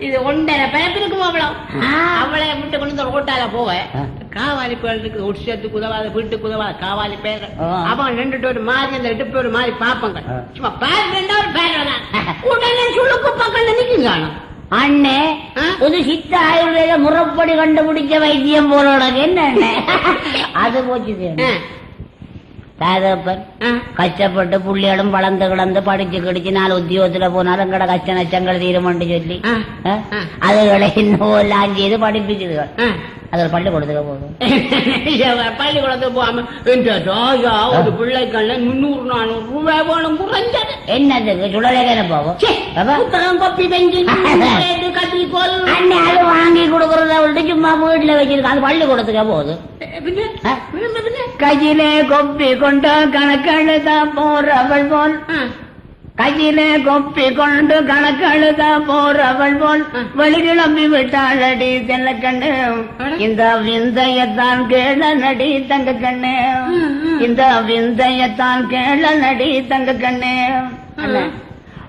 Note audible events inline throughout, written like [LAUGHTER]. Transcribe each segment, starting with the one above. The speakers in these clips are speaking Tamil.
இது ஒன்றரை பிறப்பிருக்கும் அவ்வளவு ஆ. அவளை விட்டு கொண்டு இந்த ரோட்டால போவ. காவாலி பேர் இருக்கு உட்சத்துக்கு உதவாத வீட்டுக்கு உதவாத காவாலி பேர். அவன் நின்றுட்டு ஒரு மாதிரி அந்த இடுப்பு ஒரு மாதிரி பாப்பாங்க. சும்மா பேர் ரெண்டா ஒரு பேர் உடனே சுழுக்கு பக்கம் நிக்குங்க அண்ணே? புது சித்த ஆயுர்வேத முறைப்படி கண்டுபிடிச்ச வைத்தியம் போல என்ன? [LAUGHS] அது போச்சு தாதப்பன் கஷ்டப்பட்டு புள்ளிகளும் வளர்ந்து கிடந்து படிச்சு கிடிச்சு நாலு உத்தியோகத்துல போனாலும் கடை கஷ்ட நச்சங்கள் தீரமண்டு சொல்லி. அதுகளை இன்னும் செய்து படிப்பிச்சுதுகள் அது பள்ளி கொடுத்துக்க போதும் பள்ளிக்கூடத்துக்கு போகாம இந்த ராஜா ஒரு பிள்ளைக்கல்ல முன்னூறு நானூறு ரூபாய் வேணும் குறைஞ்சது என்னதுக்கு சுடலைக்கான போகும் அப்ப? புத்தகம் கொப்பி பெஞ்சு கத்திரிக்கோல் அண்ணே அது வாங்கி கொடுக்கறத விட்டு சும்மா வீட்டுல வச்சிருக்க அது பள்ளி கொடுத்துக்க கையிலே கொப்பி கொண்ட கணக்கெழுத போறவள் போல். கையிலே கொப்பி கொண்டு கணக்கெழுத போறவள் போல். வெளிக்கிளம்பி விட்டாளடி தெல்ல கண்ணு. இந்த விந்தையத்தான் கேள நடி தங்க கண்ணு. இந்த விந்தையத்தான் கேள நடி தங்க கண்ணு.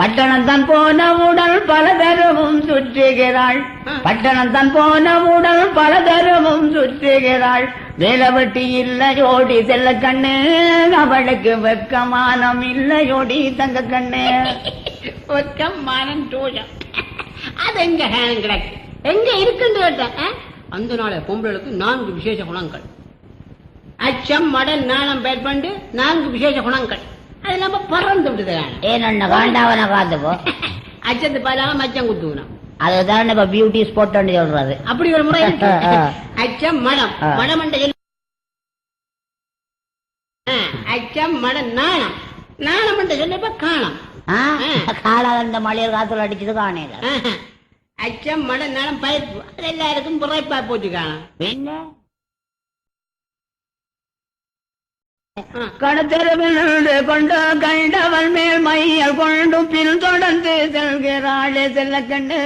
பட்டணம் தான் போன உடல் பல தரவும் சுற்றுகிறாள். பட்டணம் தான் போன உடல் பல தரவும் சுற்றுகிறாள். வேலவட்டி இல்ல ஜோடி செல்ல கண்ணு. அவளுக்கு வெக்கமானம் இல்ல ஜோடி தங்க கண்ணு. ஒக்கம் மானம் தூஜம் அது எங்க ஹேனம் கிடக்கு? எங்க இருக்குன்னு கேட்டேன்? அந்த நாளை பொம்பளைகளுக்கு நான்கு விசேஷ குணங்கள். அச்சம் மடன் நாணம் பேர்பண்டு நான்கு விசேஷ குணங்கள். அது நம்ம பறந்து விடுது ஏனண்ணா காண்டாவன காத்துப்போ அச்சத்து பாலாம மச்சம் குத்துக்கணும் அதுதான் இப்ப பியூட்டி ஸ்பாட் சொல்றது. அப்படி ஒரு முறை. [LAUGHS] அச்சம் மடம். மடம் அச்சம் மடம் நாணம். நாணம் என்ற சொல்லப்ப காணம். காலாத இந்த மலையர் காத்துல அடிச்சது காணையில. அச்சம் மடம் நாணம் அது எல்லாருக்கும் புறைப்பா போச்சு காணம். என்ன? ஆ. கடத்தெருவில் கொண்டு கண்டவள் மேல் மையல் கொண்டு பின் தொடர்ந்து செல்கிறாளே செல்ல கண்ணு.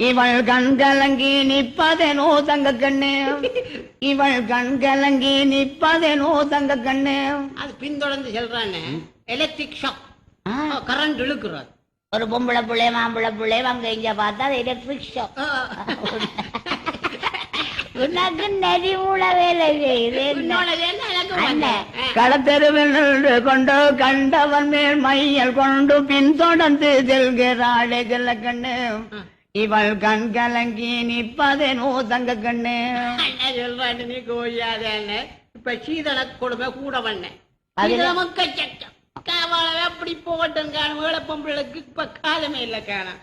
இவள் கண் கலங்கி நிற்பதெனோ தங்க கண்ணு. இவள் கண் கலங்கி நிற்பதெனோ தங்க கண்ணு. அது பின்தொடர்ந்து செல்றானே. எலக்ட்ரிக் ஷாக் கரண்ட் இழுக்குறாரு ஒரு பொம்பளை பிள்ளை மாம்பளை பிள்ளை அங்க இங்க பார்த்தா எலக்ட்ரிக் ஷாப் உனக்கு நெறிவுல வேலை செய்யுது என்ன? உன்னோட வேலை எனக்கு வந்து. அண்ணன் ஆ. களத்தெருவில் நின்று கொண்டு கண்டவன் மேல் மையல் கொண்டு பின் தொடர்ந்து செல்கிறாளே செல்ல கண்ணு இவள் கண் கலங்கி நிற்பதேனோ தங்க கண்ணு சொல்றான்னு நீ கோயாதேன்னு இப்ப சீதள கொடுமை கூட அதுல- சீதளமக்க சட்டம் அப்படி போகட்டும் காணும். வேலை பொம்பளைக்கு இப்ப காலமே இல்ல காணும்.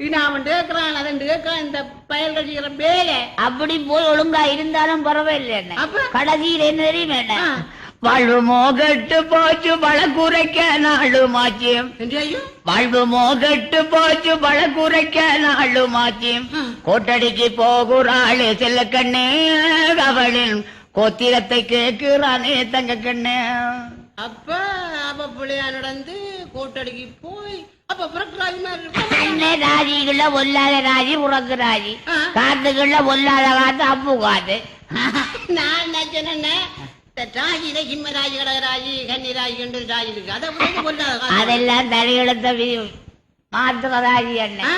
அவன் கேட்கறான் அதன் கேட்கறான் இந்த பயல் கட்சிக்கிற வேலை. அப்படி போய் ஒழுங்கா இருந்தாலும் பரவாயில்லை என்ன? கடைசியில் என்ன தெரியுமா என்ன? ஆ. வாழ்வு மோகட்டு போச்சு குறைக்க நாளுமாச்சு என்று ஐயோ வாழ்வு மோகட்டு போச்சு குறைக்க நாளுமாச்சு. கோட்டடிக்கு போகுறாளே செல்ல கண்ணே அவளின் கோத்திரத்தை கேக்குறானே தங்க கண்ணே. அப்ப? புள்ளையா நடந்து கோட்டடிக்கு போய் அப்ப பிறகு மாதிரி இருக்கும் அண்ணே ராஜிக்குள்ள ஒல்லாத ராஜி உறக்கு ராஜி. காத்துக்குள்ள ஒல்லாத காத்து அப்பு காத்து நான் என்ன சொன்னேன்னா, இந்த ராஜில சிம்ம ராஜி கடகராஜி ராஜி என்று ராஜி இருக்கு அதை காத்து. அதெல்லாம் தலையெழுத்த ராஜி ஆ, அண்ணன்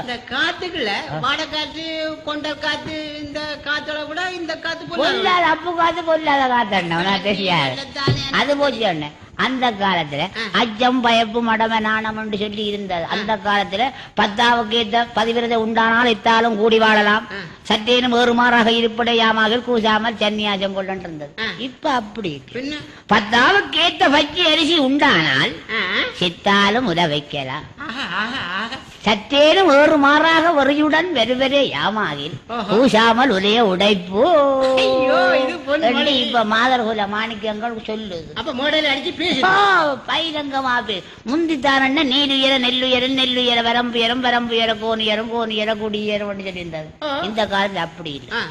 இந்த காத்துக்குள்ள வாடக்காத்து கொண்டல் காத்து இந்த காத்தோட விட இந்த காத்து பொல்லாத. அப்பு காத்து பொல்லாத காத்து தெரியாது. அது போச்சு அண்ணன் அந்த காலத்துல அச்சம் பயப்பு மடம நாணம் என்று சொல்லி இருந்தது அந்த காலத்துல பத்தாவுக்கு ஏத்த பதிவிரதை உண்டானால் இத்தாலும் கூடி வாழலாம். ஆ. சற்றேனும் வேறுமாறாக இருப்படையாமாக கூசாமல் சன்னியாசம் கொண்டு இருந்தது. இப்ப அப்படி பத்தாவுக்கு ஏத்த பச்சை அரிசி உண்டானால் சித்தாலும் உத சற்றேனும் வேறு மாறாக வெறியுடன் வெறுவரே யாமாகில். பூசாமல் உடைய உடைப்பு. இப்ப மாதர்குல மாணிக்கங்கள் சொல்லுது பைரங்கமா முந்தித்தாரண்ண நீருயர நெல்லுயர நெல்லுயர வரம்புயரம் வரம்புயர கோணியரம் கோணியர குடியரம் சொல்லியிருந்தது. இந்த காலத்துல அப்படி இல்லை.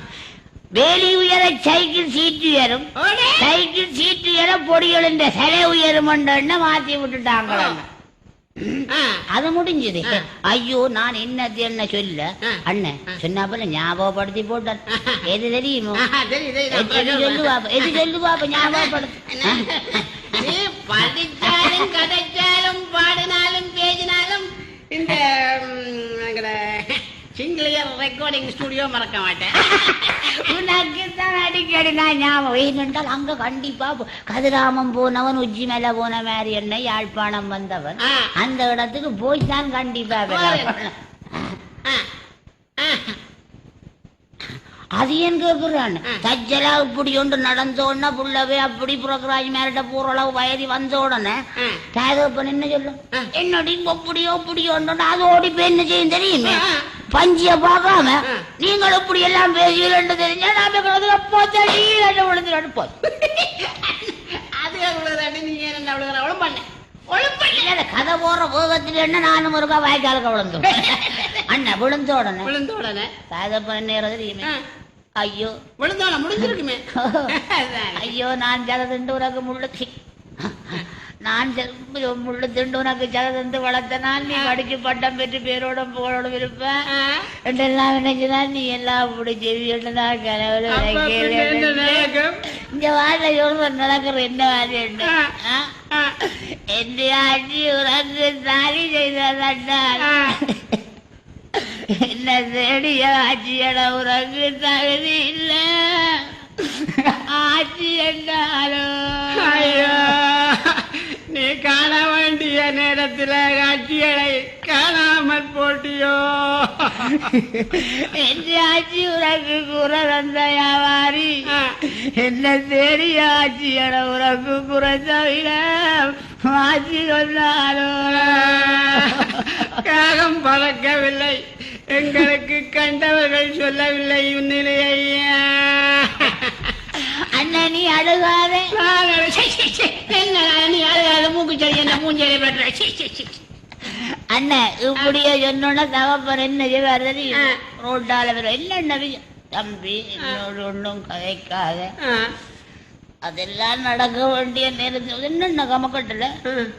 வேலி உயர சைக்கிள் சீட்டு உயரும். சைக்கிள் சீட்டு உயர பொடிகள் இந்த சிலை உயரும் மாத்தி விட்டுட்டாங்க. அது முடிஞ்சது. ஐயோ நான் என்னது என்ன சொல்ல. அண்ணன் சொன்னாப்பல ஞாபகப்படுத்தி போட்டான் எது தெரியுமோ? எது சொல்லு பாப்பா எது சொல்லு பாப்பா ஞாபகப்படுத்து. ரெக்கார்டிங் ஸ்டுடியோ மறக்க மாட்டேன் [LAUGHS] உனக்கு தான் அடிக்கடி நான் ஞாபகம் ஏனென்றால் அங்க கண்டிப்பா கதிராமம் போனவன் உச்சி மேல போன மாதிரி என்ன யாழ்ப்பாணம் வந்தவன். அந்த இடத்துக்கு போய் தான் கண்டிப்பா. அது ஏன் கேக்குறான் ஆ. தஜ்ஜலா இப்படி ஒன்று நடந்த உடனே புள்ளவே அப்படி புறக்கராஜ் மேலிட்ட போற அளவு வயதி வந்த உடனே. தாயகப்பன் என்ன சொல்லும். என்னடி அப்படியோ அப்படியோ அது ஓடி போய் என்ன செய்யும் தெரியுமே. பஞ்சிய பார்க்காம. நீங்கள் இப்படி எல்லாம் பேசுவீர்கள் தெரிஞ்சா நாம போச்சடி விழுந்து போய் அது அவ்வளவுதாண்டி நீங்க என்ன அவ்வளவு அவ்வளவு பண்ண கதை போற வேகத்துல என்ன நானும் ஒருக்கா வாய்க்காலுக்கு விழுந்தோம் அண்ணன் விழுந்த உடனே. விழுந்த உடனே. தெரியுமே. ஆ, ஐயோ. விழுந்தோட முடிஞ்சிருக்குமே. ஐயோ நான் ஜல திண்டு உனக்கு முள்ளு. நான் ஜ- முள்ளு திண்டு உனக்கு ஜல திண்டு வளர்த்த நான் நீ படிச்சு பட்டம் பெற்று பேரோட புகழோட இருப்பேன். ஆ, என்றெல்லாம் நினைச்சுதான் நீ எல்லாம் அப்படி செவியோட நான் கனவுல என்ன? இந்த வாழ்க்கை சொல்ற நடக்கிற என்ன. ஆ? ஆ, என் ஆட்சி உனக்கு தாலி செய்ததாண்டால் ஆ. என்ன தேடிய ஆட்சியட உனக்கு தகுதி இல்ல. ஆட்சி என்றாலும் ஐயோ. காண வேண்டிய நேரத்துல காட்சிகளை காணாமல் போட்டியோ? என் ஆட்சி உனக்கு குற தந்த வியாபாரி. என்ன தேடிய ஆட்சியட உனக்கு குறை தவிர ஆட்சி காகம் பறக்கவில்லை. எங்களுக்கு கண்டவர்கள் சொல்லவில்லை இந்நிலையை. அண்ணன் நீ அழுகாதே. என்ன நீ அழுகாத. மூக்கு சரி என்ன சீ, சீ. அண்ணன் இப்படியே சொன்னோன்னா தகப்பன் என்ன செய்வார் தெரியும். ரோட்டால வர என்ன தம்பி என்னோட ஒன்றும் கதைக்காத. அதெல்லாம் நடக்க வேண்டிய நேரத்தில் என்னென்ன கமக்கட்டல.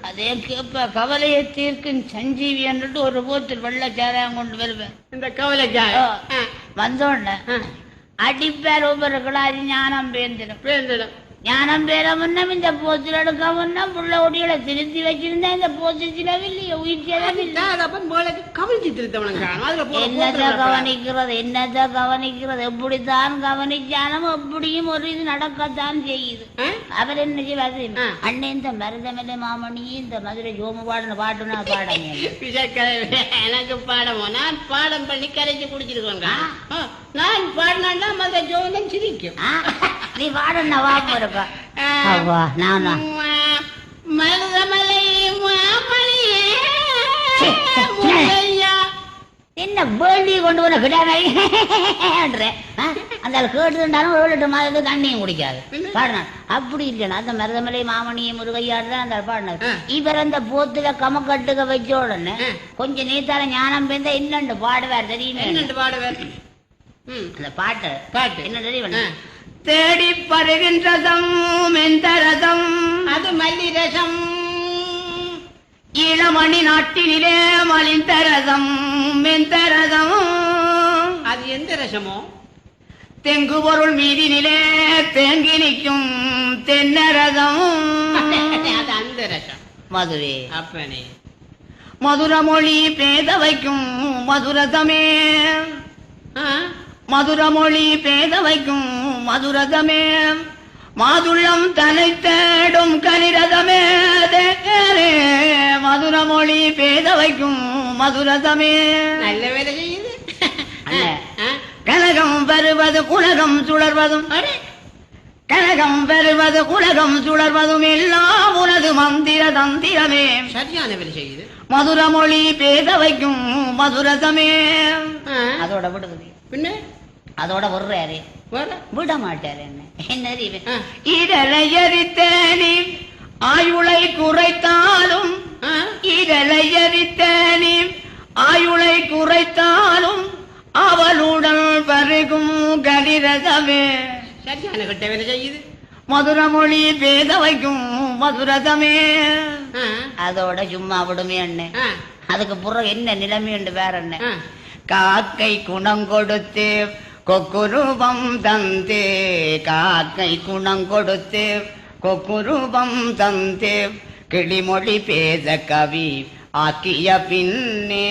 அதே கேப்ப கவலையை தீர்க்கும் சஞ்சீவி என்றுட்டு ஒரு போத்தில் வெள்ளச்சாராயம் கொண்டு வருவேன். இந்த. ஆ, வந்தோடனே അടിപ്പരോപറുകളായി ഞാൻ അമ്പേന്ദ്രൻ ஞானம் பேர முன்னம் இந்த போத்தில் எடுக்க முன்னம் புள்ள ஒடிகளை திருத்தி வச்சிருந்தா இந்த போத்தில் சிலவில்லையே உயிர் சிலவில்லை. கவனிச்சு திருத்தவனும் காணும் அதுல போல என்னத போட்டுறப்ப. கவனிக்கிறது என்னத கவனிக்கிறது எப்படித்தான் கவனிச்சாலும் எப்படியும் ஒரு இது நடக்கத்தான் செய்யுது? அவர் என்ன செய்வாரு. அண்ணன் இந்த மருதமலை மாமணி இந்த மதுரை ஜோமு பாடுன பாட்டு நான் [LAUGHS] விஷக்கலை எனக்கு பாடமோ? நான் பாடம் பண்ணி கரைச்சு குடிச்சிருக்கோங்க நான் பாடினா மத ஜோதம் சிரிக்கும். நீ பாடுன வாப்பு இருக்கா என்ன வேண்டி கொண்டு அந்த ஆள் கேட்டுட்டாலும் தண்ணியும் குடிக்காது? பாடினார் அப்படி இல்லைனா அந்த மருதமலை மாமணியை முருகையாடு தான் அந்த பாடினார். இவர் அந்த போத்துல கமக்கட்டுக்க வச்ச உடனே. கொஞ்சம் நீத்தால ஞானம் பேர்ந்த என்னண்டு பாடுவார் தெரியுமே? பாடுவார். அந்த பாட்டு. பாட்டு. என்ன தெரியும். தேடி பருகின்றதம் மெந்தரதம் அது மல்லி ரசம் இளமணி நாட்டினிலே மலிந்தரதம் மெந்தரதம் அது எந்த ரசமோ? தெங்கு பொருள் மீதினிலே தேங்கி நிற்கும் தென்னரதம். [LAUGHS] அது அந்த ரசம். மதுவே. அப்பனே. மதுரமொழி பேத வைக்கும் மதுரதமே ஆ? மதுரமொழி பேத வைக்கும் மதுரதமே மாதுளம் தனை தேடும் கனிரதமே. தேரே. மதுரமொழி பேத வைக்கும் மதுரதமே நல்ல வேலை செய்யுது? கனகம் வருவது உலகம் சுழர்வதும். கனகம் வருவது உலகம் சுழர்வதும். எல்லாம் உனது மந்திர தந்திரமே. சரியான வேலை செய்யுது. மதுரமொழி பேத வைக்கும் மதுரதமே? அதோட விடுவது பின்ன? அதோட விடுறாரு வர விட மாட்டாரு என்ன என்ன. இதழை எரித்தேனி ஆயுளை குறைத்தாலும்? இதழை எரித்தேனி ஆயுளை குறைத்தாலும் அவளுடன் பருகும் கலிரதமே சரியான கட்ட வேலை செய்யுது மதுரமொழி பேத வைக்கும் மதுரதமே? அதோட சும்மா விடுமே அண்ணே? அதுக்கு பிறகு என்ன நிலைமை உண்டு வேற என்ன? காக்கை குணம் கொடுத்து கொக்குரூபம் தந்தே காக்கை குணம் கொடுத்து. கொக்குரூபம் தந்தே கிளிமொழி பேத கவி ஆக்கிய பின்னே.